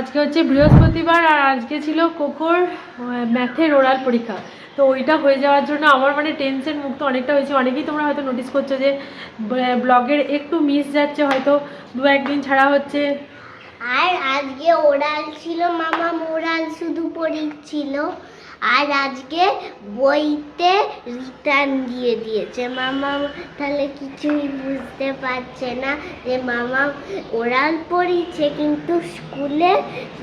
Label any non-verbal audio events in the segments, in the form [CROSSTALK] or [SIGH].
আজকে হচ্ছে বৃহস্পতিবার আর আজকে ছিল কোকোর ম্যাথের ওরাল পরীক্ষা। তো ওইটা হয়ে যাওয়ার জন্য আমার মানে টেনশন মুক্ত অনেকটা হয়েছে। অনেকেই তোমরা হয়তো নোটিস করছ যে ব্লগের একটু মিস যাচ্ছে হয়তো। দু একদিন ছাড়া হচ্ছে। আর আজকে ওরাল ছিল, মামা মোরাল শুধু পড়িয়েছিল আর আজকে বইতে রিটার্ন দিয়ে দিয়েছে। মামা তাহলে কিছুই বুঝতে পারছে না যে মামা ওরাল পড়িয়েছে, কিন্তু স্কুলে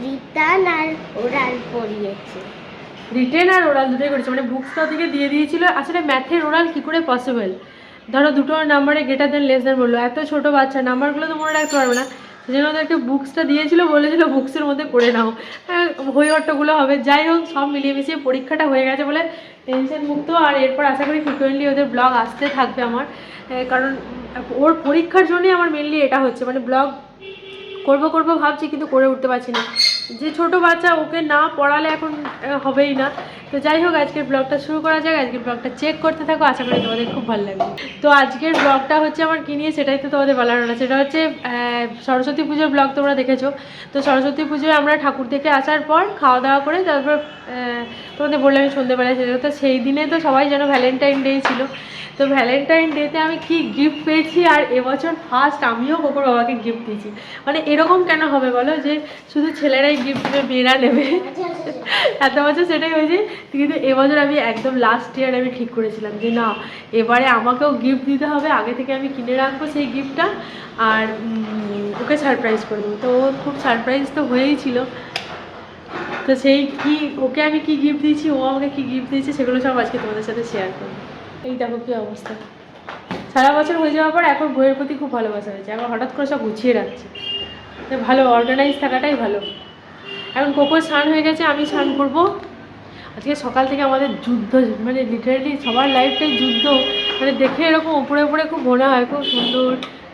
রিটার্ন আর ওরাল পড়িয়েছে। রিটেন আর ওরাল দুটোই করেছে। মানে বুকসটা থেকে দিয়ে দিয়েছিল। আসলে ম্যাথের ওরাল কী করে পসিবল ধরো দুটো নাম্বারে গেটার দেন লেস দেন বলল। এত ছোটো বাচ্চা নাম্বারগুলো তো মনে রাখতে পারবে না। সেজন্য ওদেরকে বুকসটা দিয়েছিল বলেছিল বুকসের মধ্যে করে নাও। হ্যাঁ, হট্টগুলো হবে। যাই হোক সব মিলিয়ে মিশিয়ে পরীক্ষাটা হয়ে গেছে বলে টেনশন মুক্ত। আর এরপর আশা করি ফ্রিকুয়েন্টলি ওদের ব্লগ আসতে থাকবে আমার। কারণ ওর পরীক্ষার জন্যই আমার মেনলি এটা হচ্ছে। মানে ব্লগ করব করব ভাবছি কিন্তু করে উঠতে পারছি না। যে ছোট বাচ্চা ওকে না পড়ালে এখন হবেই না। তো যাই হোক, আজকের ব্লগটা শুরু করা যাক। আজকের ব্লগটা চেক করতে থাকো, আশা করি তোমাদের খুব ভালো লাগবে। তো আজকের ব্লগটা হচ্ছে আমার কি নিয়ে, সেটাই তো তোমাদের বলার না সেটা হচ্ছে সরস্বতী পুজোর ব্লগ তোমরা দেখেছ। তো সরস্বতী পুজোয় আমরা ঠাকুর থেকে আসার পর খাওয়া দাওয়া করে তারপর তোমাদের বললাম আমি সন্ধ্যেবেলায় সেটা তো সেই দিনে তো সবাই যেন ভ্যালেন্টাইন ডে ছিল। তো ভ্যালেন্টাইন ডেতে আমি কি গিফট পেয়েছি আর এবছর ফার্স্ট আমিও কোকোর বাবাকে গিফট দিয়েছি। মানে এরকম কেন হবে বলো যে, শুধু ছেলেরাই গিফট দেবে মেয়েরা নেবে। এত বছর সেটাই হয়েছে, কিন্তু এবছর আমি একদম লাস্ট ইয়ার আমি ঠিক করেছিলাম যে না, এবারে আমাকেও গিফট দিতে হবে, আগে থেকে আমি কিনে রাখব সেই গিফটটা আর ওকে সারপ্রাইজ করে দেবো। তো খুব সারপ্রাইজ তো হয়েই ছিল। তো সেই কি, ওকে আমি কি গিফট দিয়েছি, ও আমাকে কি গিফট দিয়েছে, সেগুলো সব আজকে তোমাদের সাথে শেয়ার করব। এই দেখো কি অবস্থা। সারা বছর হয়ে যাওয়ার পর এখন বইয়ের প্রতি খুব ভালোবাসা হয়েছে, এখন হঠাৎ করে সব গুছিয়ে রাখছে। ভালো অর্গানাইজ থাকাটাই ভালো। এখন কোকো স্নান হয়ে গেছে, আমি স্নান করব। আজকে সকাল থেকে আমাদের যুদ্ধ মানে লিটারেলি সবার লাইফটাই যুদ্ধ। মানে দেখে এরকম উপরে উপরে খুব মনে হয়, খুব সুন্দর,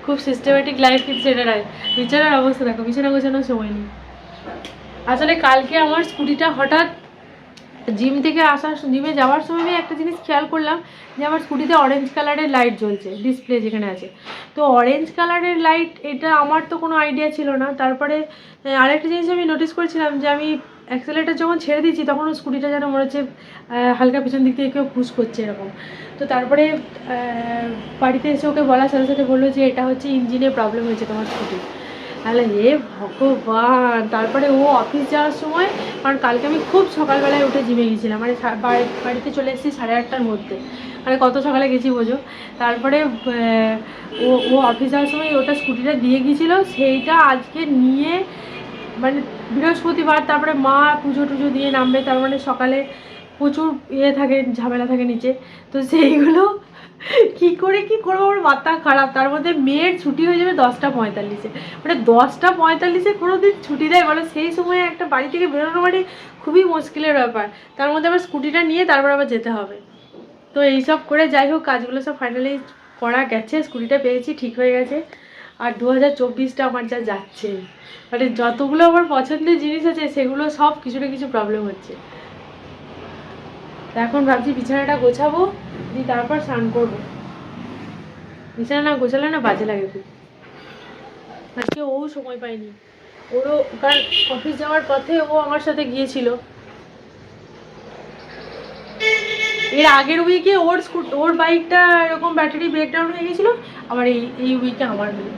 খুব সিস্টেমেটিক লাইফ কিন্তু সেটা নয়। বিছানার অবস্থা দেখো, বিছানা গোছানোর সময় নেই। আসলে কালকে আমার স্কুটিটা হঠাৎ জিম থেকে আসার জিমে যাওয়ার সময় আমি একটা জিনিস খেয়াল করলাম যে আমার স্কুটিতে অরেঞ্জ কালারের লাইট জ্বলছে ডিসপ্লে যেখানে আছে। তো অরেঞ্জ কালারের লাইট এটা আমার তো কোনো আইডিয়া ছিল না। তারপরে আরেকটা জিনিস আমি নোটিস করেছিলাম যে আমি অ্যাক্সেলেটার যখন ছেড়ে দিচ্ছি তখন স্কুটিটা যেন মনে হচ্ছে হালকা পিছন দিক থেকে কেউ পুশ করছে এরকম। তো তারপরে বাড়িতে এসে ওকে বলার সাথে সাথে বলল যে এটা হচ্ছে ইঞ্জিনে প্রবলেম হয়েছে তোমার স্কুটি তাহলে হে ভগবান, তারপরে ও অফিস যাওয়ার সময় কারণ কালকে আমি খুব সকালবেলায় উঠে জিমে গেছিলাম মানে বাড়ি- বাড়িতে চলে এসেছি সাড়ে আটটার মধ্যে। মানে কত সকালে গেছি বোঝো? তারপরে ও ও অফিস যাওয়ার সময় ওটা স্কুটিটা দিয়ে গিয়েছিল, সেইটা আজকে নিয়ে মানে বৃহস্পতিবার, তারপরে মা পুজো টুজো দিয়ে নামবে, তার মানে সকালে প্রচুর ইয়ে থাকে, ঝামেলা থাকে নিচে। তো সেইগুলো কি করে, কি করব? আমার মাথা খারাপ। তার মধ্যে মেয়ের ছুটি হয়ে যাবে দশটা পঁয়তাল্লিশে। মানে দশটা পঁয়তাল্লিশে কোনো দিন ছুটি দেয়। বলো সেই সময় একটা বাড়ি থেকে বেরোনো মানে খুবই মুশকিলের ব্যাপার। তার মধ্যে আবার স্কুটিটা নিয়ে তারপর আবার যেতে হবে। তো এইসব করে যাই হোক, কাজগুলো সব ফাইনালি করা গেছে। স্কুটিটা পেয়েছি, ঠিক হয়ে গেছে। আর দু হাজার চব্বিশটা আমার যা যাচ্ছে। মানে যতগুলো আমার পছন্দের জিনিস আছে, সেগুলো সব কিছু না কিছু প্রবলেম হচ্ছে। এখন ভাবছি বিছানাটা গোছাবো, দিয়ে তারপর স্নান করব। বিছানা না গোছালে না বাজে লাগে খুব। আজকে ও সময় পায়নি। ওরও কারণ অফিস যাওয়ার পথে ও আমার সাথে গিয়েছিল। এর আগের উইকে ওর স্কুট, ওর বাইকটা এরকম ব্যাটারি ব্রেকডাউন হয়ে গেছিল, আবার এই এই উইকে আমার হলো।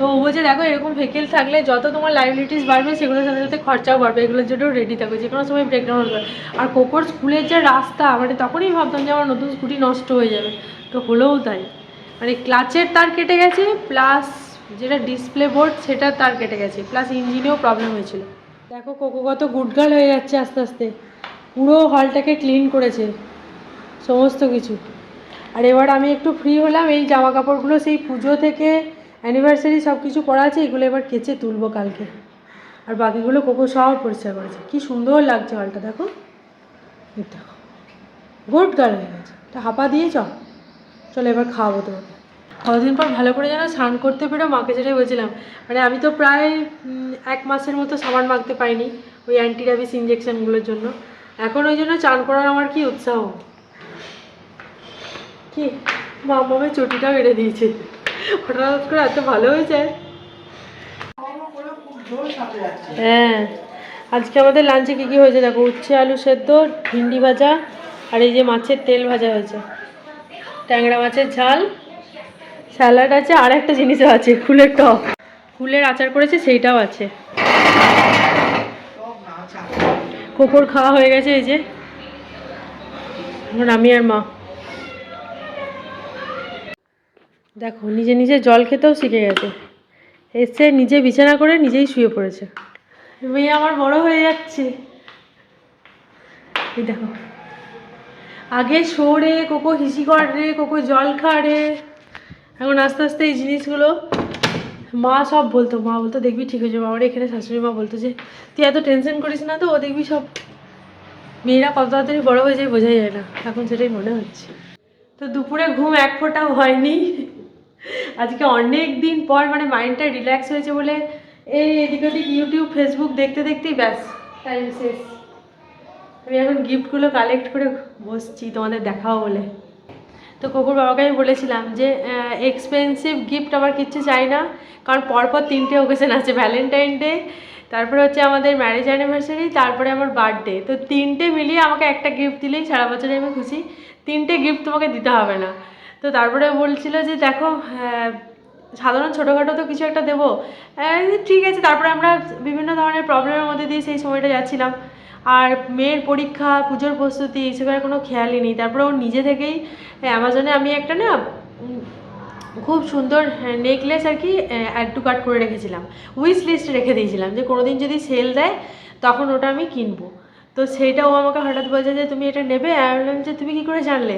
তো ও বলছে, দেখো, এরকম ভেহিকেল থাকলে যত তোমার লাইবিলিটিস বাড়বে, সেগুলোর সাথে সাথে খরচাও বাড়বে, এগুলোর জন্য রেডি থাকবে যে কোনো সময় ব্রেকডাউন পারে আর কোকোর স্কুলের যে রাস্তা মানে তখনই ভাবতাম যে আমার নতুন স্কুটি নষ্ট হয়ে যাবে, তো হলেও তাই। মানে ক্লাচের তার কেটে গেছে প্লাস যেটা ডিসপ্লে বোর্ড সেটা তার কেটে গেছে প্লাস ইঞ্জিনেও প্রবলেম হয়েছিল। দেখো, কোকো কত গুডগাল হয়ে যাচ্ছে আস্তে আস্তে। পুরো হলটাকে ক্লিন করেছে, সমস্ত কিছু। আর এবার আমি একটু ফ্রি হলাম, এই জামা কাপড়গুলো সেই পুজো থেকে অ্যানিভার্সারি সব কিছু করা আছে, এগুলো এবার কেচে তুলবো কালকে। আর বাকিগুলো কোকো সব পরিষ্কার করেছে। কি সুন্দর লাগছে হলটা, দেখো। দেখো। গুড গার্ল হয়ে গেছে। তা হাঁপা দিয়ে চ। চলো এবার খাওয়াবো তোমাকে কতদিন পর ভালো করে যেন স্নান করতে পেরে মাকে যেটাই বলছিলাম। মানে আমি তো প্রায় এক মাসের মতো সাবান মাখতে পাইনি ওই অ্যান্টি র্যাবিস ইঞ্জেকশনগুলোর জন্য। এখন ওই জন্য চান করার আমার কি উৎসাহ? কি? মামামের চটিটাও এড়ে দিয়েছে। হঠাৎ করে এত ভালো হয়ে যায়। হ্যাঁ আজকে আমাদের লাঞ্চে কী কী হয়েছে দেখো? উচ্ছে, আলু সেদ্ধ, ভিন্ডি ভাজা, আর এই যে মাছের তেল ভাজা হয়েছে। ট্যাংরা মাছের ঝাল, স্যালাড আছে, আর একটা জিনিসও আছে, ফুলের টক। ফুলের আচার করেছে, সেইটাও আছে। কোকর খাওয়া হয়ে গেছে এই যে। আমি আর মা। দেখো, নিজে নিজে জল খেতেও শিখে গেছে। এসে নিজে বিছানা করে নিজেই শুয়ে পড়েছে। মেয়ে আমার বড় হয়ে যাচ্ছে। দেখো। আগে সরে কোকো হিসি কর রে, কোকো জল খা রে। এখন আস্তে আস্তে এই জিনিসগুলো মা সব বলতো। মা বলতো, দেখবি ঠিক হয়ে যাবে। আমার এখানে শাশুড়ি মা বলতো যে, তুই এত টেনশন করিস না তো, ও দেখবি সব। মেয়েরা কত তাড়াতাড়ি বড় হয়ে যায় বোঝাই যায় না। এখন সেটাই মনে হচ্ছে। তো দুপুরে ঘুম এক ফোঁটাও হয়নি। আজকে অনেক দিন পর মানে মাইন্ডটা রিল্যাক্স হয়েছে বলে এই এদিক ওদিক ইউটিউব ফেসবুক দেখতে দেখতেই ব্যাস টাইম শেষ। আমি এখন গিফটগুলো কালেক্ট করে বসছি তোমাদের দেখাও বলে। তো কপুর বাবাকে আমি বলেছিলাম যে এক্সপেন্সিভ গিফট আমার কিচ্ছু চাই না, কারণ পরপর তিনটে ওকেশন আছে ভ্যালেন্টাইন ডে তারপরে হচ্ছে আমাদের ম্যারেজ অ্যানিভার্সারি তারপরে আমার বার্থডে তো তিনটে মিলিয়ে আমাকে একটা গিফট দিলেই সারা বছরে আমি খুশি। তিনটে গিফট তোমাকে দিতে হবে না। তো তারপরে বলছিল যে দেখো হ্যাঁ, সাধারণ ছোটোখাটো তো কিছু একটা দেবো। ঠিক আছে তারপরে আমরা বিভিন্ন ধরনের প্রবলেমের মধ্যে দিয়ে সেই সময়টা যাচ্ছিলাম। আর মেয়ের পরীক্ষা পুজোর প্রস্তুতি এসবের কোনো খেয়ালই নেই। তারপরে ও নিজে থেকেই অ্যামাজনে আমি একটা না খুব সুন্দর নেকলেস আর কি অ্যাড টু কাট করে রেখেছিলাম। উইশ লিস্টে রেখে দিয়েছিলাম যে কোনো দিন যদি সেল দেয় তখন ওটা আমি কিনবো। তো সেইটা ও আমাকে হঠাৎ বলছে যে তুমি এটা নেবে? আমি বললাম যে তুমি কী করে জানলে?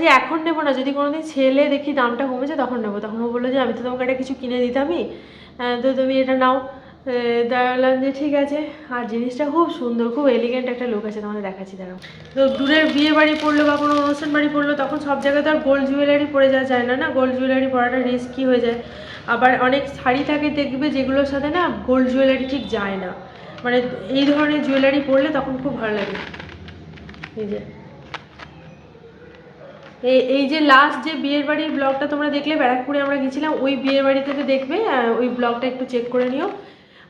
যে এখন নেব না, যদি কোনো দিন ছেলে দেখি দামটা কমেছে, তখন নেব। তখন ও বলল যে, আমি তো তোমাকে একটা কিছু কিনে দিতামই। তো তুমি এটা নাও। বললাম যে, ঠিক আছে। আর জিনিসটা খুব সুন্দর, খুব এলিগেন্ট একটা লোক আছে, তোমাদের দেখাচ্ছি, দাঁড়াও। তো দূরের বিয়ে বাড়ি পড়ল বা কোনো অনুষ্ঠান বাড়ি পড়ল, তখন সব জায়গায় তো আর গোল্ড জুয়েলারি পরে যাওয়া যায় না না? গোল্ড জুয়েলারি পরাটা রিস্কি হয়ে যায়। আবার অনেক শাড়ি থাকে, দেখবে যেগুলোর সাথে না গোল্ড জুয়েলারি ঠিক যায় না। মানে এই ধরনের জুয়েলারি পরলে তখন খুব ভালো লাগে। এই যে। এই যে লাস্ট যে বিয়ের বাড়ির ব্লগটা তোমরা দেখলে, ব্যারাকপুরে আমরা গেছিলাম, ওই বিয়ের বাড়িতে দেখবে ওই ব্লগটা একটু চেক করে নিও।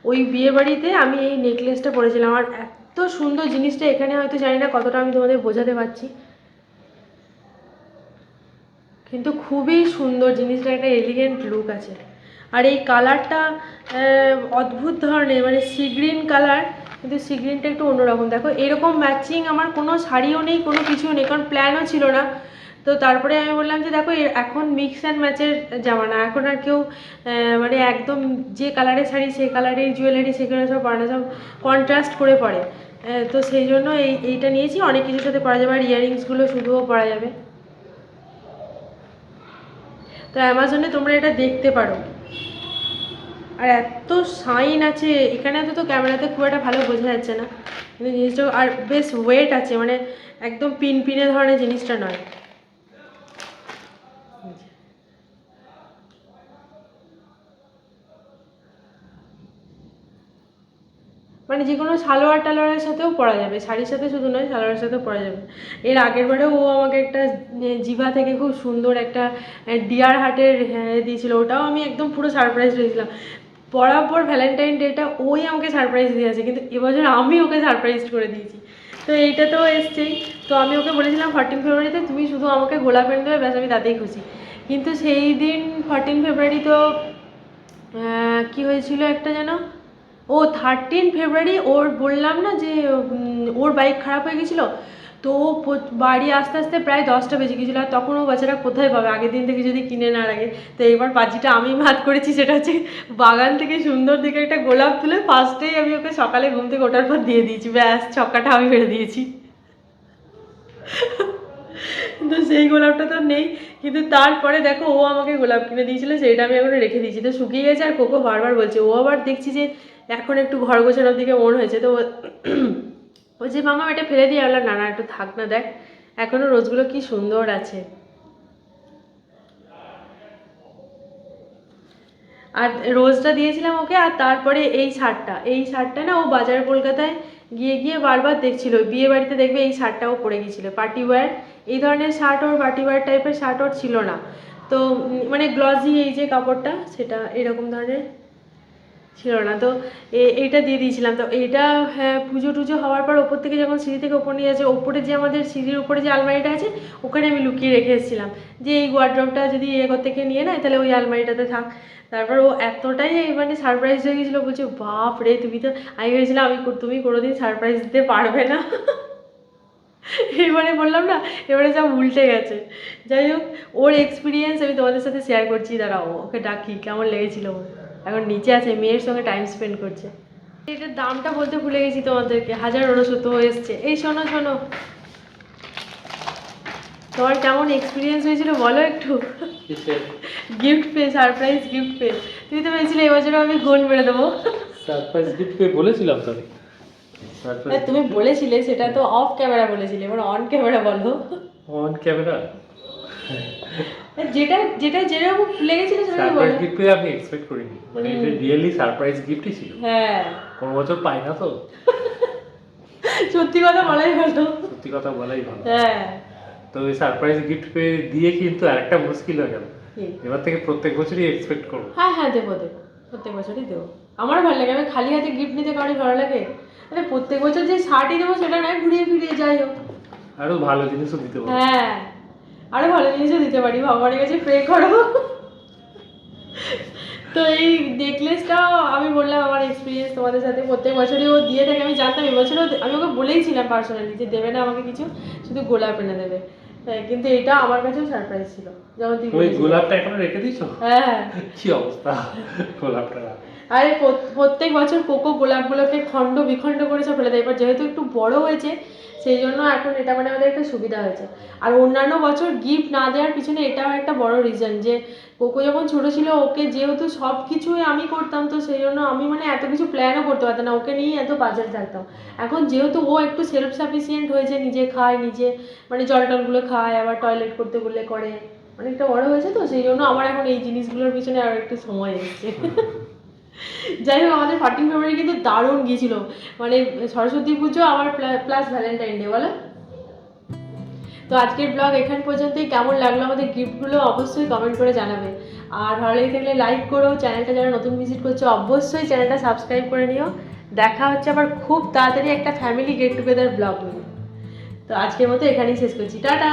ওই বিয়ে বাড়িতে আমি এই নেকলেসটা পরেছিলাম। আর এত সুন্দর জিনিসটা এখানে হয়তো জানি না কতটা আমি তোমাদের বোঝাতে পারছি। কিন্তু খুবই সুন্দর জিনিসটা একটা এলিগেন্ট লুক আছে। আর এই কালারটা অদ্ভুত ধরনের মানে সি গ্রিন কালার কিন্তু সি গ্রিনটা একটু অন্যরকম। দেখো, এরকম ম্যাচিং আমার কোনো শাড়িও নেই, কোনো কিছুও নেই, কারণ প্ল্যানও ছিল না। তো তারপরে আমি বললাম যে, দেখো এখন মিক্স অ্যান্ড ম্যাচের জামানা এখন আর কেউ মানে একদম যে কালারের শাড়ি, সেই কালারের জুয়েলারি সেগুলো সব পরে সব কন্ট্রাস্ট করে পরে। তো সেই জন্য এই, এইটা নিয়েছি। অনেক কিছুর সাথে পরা যাবে। আর ইয়াররিংসগুলো শুধুও পরা যাবে। তো অ্যামাজনে তোমরা এটা দেখতে পারো। আর এত সাইন আছে। এখানে তো তো ক্যামেরাতে খুব একটা ভালো বোঝা যাচ্ছে না। কিন্তু জিনিসটা, আর বেশ ওয়েট আছে। মানে একদম পিন পিনে ধরনের জিনিসটা নয়। মানে যে কোনো সালোয়ার টালোয়ারের সাথেও পরা যাবে, শাড়ির সাথে শুধু নয়, সালোয়ারের সাথেও পরা যাবে। এর আগের বারেও ও আমাকে একটা জিভা থেকে খুব সুন্দর একটা ডিয়ার হার্টের দিয়েছিল, ওটাও আমি একদম পুরো সারপ্রাইজ হয়েছিলাম। পরার পর ভ্যালেন্টাইন ডেটা ওই আমাকে সারপ্রাইজ দিয়েছে কিন্তু এবছর আমি ওকে সারপ্রাইজ করে দিয়েছি। তো এইটা তো এসছেই। তো আমি ওকে বলেছিলাম ফর্টিন ফেব্রুয়ারিতে তুমি শুধু আমাকে গোলাপ এনে দেবে, ব্যাস আমি তাতেই খুশি। কিন্তু সেই দিন ফর্টিন ফেব্রুয়ারি তো কি হয়েছিল একটা যেন? ও থার্টিন ফেব্রুয়ারি ওর বললাম না যে ওর বাইক খারাপ হয়ে গেছিল, তো বাড়ি আসতে আসতে প্রায় দশটা বেজে গেছিল, আর তখন ও বাচ্চাটা কোথায় পাবে? আগের দিন থেকে যদি কিনে না রাখে, তো এবার পাজিটা আমি ভাত করেছি, সেটা হচ্ছে বাগান থেকে সুন্দর দিকে একটা গোলাপ তুলে ফার্স্টেই আমি ওকে সকালে ঘুম থেকে ওঠার পর দিয়ে দিয়েছি, ব্যাস ছক্কাটা আমি ফেলে দিয়েছি। তো সেই গোলাপটা তো নেই। কিন্তু তারপরে দেখো, ও আমাকে গোলাপ কিনে দিয়েছিল সেটা আমি এখন রেখে দিয়েছি। তো শুকিয়ে গেছে আর কোকো বারবার বলছে, ও আবার দেখছি যে এখন একটু ঘর গোছানোর দিকে মন হয়েছে। তো [CLEARS THROAT] যে, মামা, এটা ফেলে দিয়ে বললাম না না, একটু থাক না, দেখ, এখনও রোজগুলো কি সুন্দর আছে। আর রোজটা দিয়েছিলাম ওকে, আর তারপরে এই শার্টটা এই শার্টটা না ও বাজার কলকাতায় গিয়ে গিয়ে বারবার দেখছিল। বিয়ে বাড়িতে দেখবে এই শার্টটা ও পরে গিয়েছিল, পার্টি ওয়্যার। এই ধরনের শার্ট ওর ওয়্যার টাইপের শার্ট ওর ছিল না। তো মানে গ্লজি এই যে কাপড়টা, সেটা এরকম ধরনের ছিল না। তো এইটা দিয়ে দিয়েছিলাম। তো এইটা হ্যাঁ পুজো টুজো হওয়ার পর ওপর থেকে যখন সিঁড়ি থেকে ওপর নিয়ে আছে ওপরে যে আমাদের সিঁড়ির উপরে যে আলমারিটা আছে, ওখানে আমি লুকিয়ে রেখে এসেছিলাম। যে এই ওয়ার্ড্রপটা যদি এ ঘর থেকে নিয়ে নেয়, তাহলে ওই আলমারিটাতে থাক। তারপর ও এতটাই মানে সারপ্রাইজ হয়ে গেছিল। বলছে বাপ রে তুমি তো, আমি ভেবেছিলাম, আমি তুমি কোনোদিন সারপ্রাইজ দিতে পারবে না। এবারে বললাম না এবারে যা উল্টে গেছে। যাই হোক ওর এক্সপিরিয়েন্স আমি তোমাদের সাথে শেয়ার করছি দাঁড়াও ওকে ডাকি কেমন লেগেছিল ওর? এখন নিচে আছে মেয়ের সঙ্গে টাইম স্পেন্ড করছে। এটার দামটা বলতে ভুলে গেছি তোমাদেরকে হাজার উনসত্তর এসছে। এই শোনো শোনো। তোমার কেমন এক্সপিরিয়েন্স হয়েছিল বলো একটু? গিফট পেয়ে সারপ্রাইজ গিফট পেয়ে তুমি তো ভেবেছিলে এবছরও আমি গোল মেরে দেবো। সারপ্রাইজ গিফট পেয়ে বলেছিলাম তো আমি। না, সারপ্রাইজ তুমি বলেছিলে সেটা তো অফ ক্যামেরা বলেছিলে এবার অন ক্যামেরা বলো। অন ক্যামেরা যেটা যেটা যেরকম লেগেছিল সেটা বলো। গিফট আমি এক্সপেক্ট করিনি। মানে এটা রিয়েলি সারপ্রাইজ গিফটই ছিল। হ্যাঁ। কোনো বছর পাই না তো। [LAUGHS] সত্যি কথা বলাই ভালো। সত্যি কথা বলাই ভালো। হ্যাঁ। তো ওই সারপ্রাইজ গিফট পেয়ে দিয়ে কিন্তু আরেকটা মুশকিল হয়ে গেল। এবার থেকে প্রত্যেক বছরই এক্সপেক্ট করব। হ্যাঁ হ্যাঁ দেবো দেবো। প্রত্যেক বছরই দেবো। আমারও ভালো লাগে। আমি খালি হাতে গিফট নিতে কারোর ভালো লাগে? আরে প্রত্যেক বছর যে শার্টই দেবো সেটা নয় ঘুরিয়ে ফিরিয়ে যাই হোক। আরও ভালো জিনিসও দিতে পারব হ্যাঁ আরও ভালো জিনিসও দিতে পারি ভগবানের কাছে প্রে করো। তো এই নেকলেসটাও আমি বললাম আমার এক্সপিরিয়েন্স তোমাদের সাথে প্রত্যেক বছরই ও দিয়ে থাকে আমি জানতাম এবছরও আমি ওকে বলেইছিলাম পার্সোনালি যে দেবে না আমাকে কিছু শুধু গোলাপ এনে দেবে। কিন্তু এটা আমার কাছেও সারপ্রাইজ ছিল তুই ওই গোলাপটা এখনও রেখে দিছো হ্যাঁ। কি অবস্থা গোলাপটা? আরে প্রত- প্রত্যেক বছর কোকো গোলাপগুলোকে খণ্ড বিখণ্ড করে সব ফেলে দেয়। এবার যেহেতু একটু বড় হয়েছে, সেই জন্য এখন এটা মানে আমাদের একটা সুবিধা হয়েছে। আর অন্যান্য বছর গিফট না দেওয়ার পিছনে এটাও একটা বড় রিজন যে কোকো যখন ছোটো ছিল, ওকে যেহেতু সব কিছুই আমি করতাম, তো সেই জন্য আমি মানে এত কিছু প্ল্যানও করতে পারতাম না। ওকে নিয়েই এত বাজারে থাকতাম। এখন যেহেতু ও একটু সেলফ সাফিসিয়েন্ট হয়েছে, নিজে খায়, নিজে মানে জল টলগুলো খায়, আবার টয়লেট করতে বললে করে, অনেকটা বড় হয়েছে তো, সেই জন্য আমার এখন এই জিনিসগুলোর পিছনে আরও একটু সময় এসছে। যাই হোক, আমাদের ফর্টিন ফেব্রুয়ারি কিন্তু দারুণ গিয়েছিল। মানে সরস্বতী পুজো আমার প্লাস ভ্যালেন্টাইন ডে বলো? তো আজকের ব্লগ এখান পর্যন্তই। কেমন লাগল আমাদের গিফটগুলো অবশ্যই কমেন্ট করে জানাবে। আর ভালো লেগে থাকলে লাইক করো। চ্যানেলটা যারা নতুন ভিজিট করছ, অবশ্যই চ্যানেলটা সাবস্ক্রাইব করে নিও। দেখা হচ্ছে আবার খুব তাড়াতাড়ি একটা ফ্যামিলি গেট টুগেদার ব্লগ নিয়ে। তো আজকের মতো এখানেই শেষ করছি। টাটা!